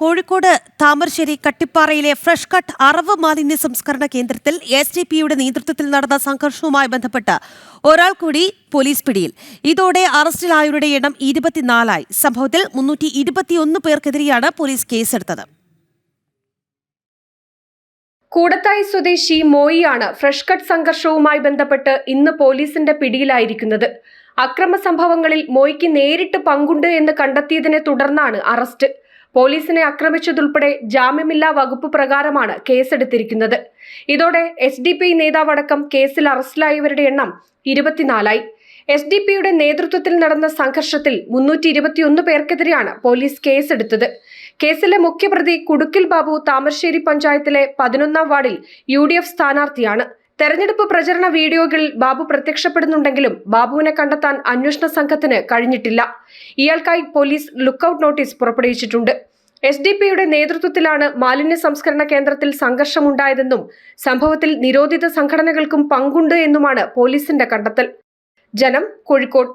കോഴിക്കോട് താമരശ്ശേരി കട്ടിപ്പാറയിലെ fresh cut അറവ് മാലിന്യ സംസ്കരണ കേന്ദ്രത്തിൽ എസ് ഡി പിയുടെ നേതൃത്വത്തിൽ നടന്ന സംഘർഷവുമായി ബന്ധപ്പെട്ട് ഒരാൾ കൂടി പോലീസ് പിടിയിൽ. ഇതോടെ അറസ്റ്റിലായവരുടെ എണ്ണം ഇരുപത്തിനാലായി. സംഭവത്തിൽ മുന്നൂറ്റി ഇരുപത്തിയൊന്ന് പേർക്കെതിരെയാണ് പോലീസ് കേസെടുത്തത്. കൂടത്തായി സ്വദേശി മോയിയാണ് ഫ്രഷ് കട്ട് സംഘർഷവുമായി ബന്ധപ്പെട്ട് ഇന്ന് പോലീസിന്റെ പിടിയിലായിരിക്കുന്നത്. അക്രമ സംഭവങ്ങളിൽ മോയ്ക്ക് നേരിട്ട് പങ്കുണ്ട് എന്ന് കണ്ടെത്തിയതിനെ തുടർന്നാണ് അറസ്റ്റ്. പോലീസിനെ ആക്രമിച്ചതുൾപ്പെടെ ജാമ്യമില്ലാ വകുപ്പ് പ്രകാരമാണ് കേസെടുത്തിരിക്കുന്നത്. ഇതോടെ എസ് ഡി പി നേതാവടക്കം കേസിൽ അറസ്റ്റിലായവരുടെ എണ്ണം ഇരുപത്തിനാലായി. എസ് ഡി പിയുടെ നേതൃത്വത്തിൽ നടന്ന സംഘർഷത്തിൽ മുന്നൂറ്റി ഇരുപത്തിയൊന്ന് പേർക്കെതിരെയാണ് പോലീസ് കേസെടുത്തത്. കേസിലെ മുഖ്യപ്രതി കുടുക്കിൽ ബാബു താമരശ്ശേരി പഞ്ചായത്തിലെ പതിനൊന്നാം വാർഡിൽ യു ഡി എഫ് സ്ഥാനാർത്ഥിയാണ്. തെരഞ്ഞെടുപ്പ് പ്രചരണ വീഡിയോകളിൽ ബാബു പ്രത്യക്ഷപ്പെടുന്നുണ്ടെങ്കിലും ബാബുവിനെ കണ്ടെത്താൻ അന്വേഷണ സംഘത്തിന് കഴിഞ്ഞിട്ടില്ല. ഇയാൾക്കായി പോലീസ് ലുക്കൌട്ട് നോട്ടീസ് പുറപ്പെടുവിച്ചിട്ടുണ്ട്. എസ് ഡി പിയുടെ നേതൃത്വത്തിലാണ് മാലിന്യ സംസ്കരണ കേന്ദ്രത്തിൽ സംഘർഷമുണ്ടായതെന്നും സംഭവത്തിൽ നിരോധിത സംഘടനകൾക്കും പങ്കുണ്ട് എന്നുമാണ് പോലീസിന്റെ കണ്ടെത്തൽ. ജനം കോഴിക്കോട്.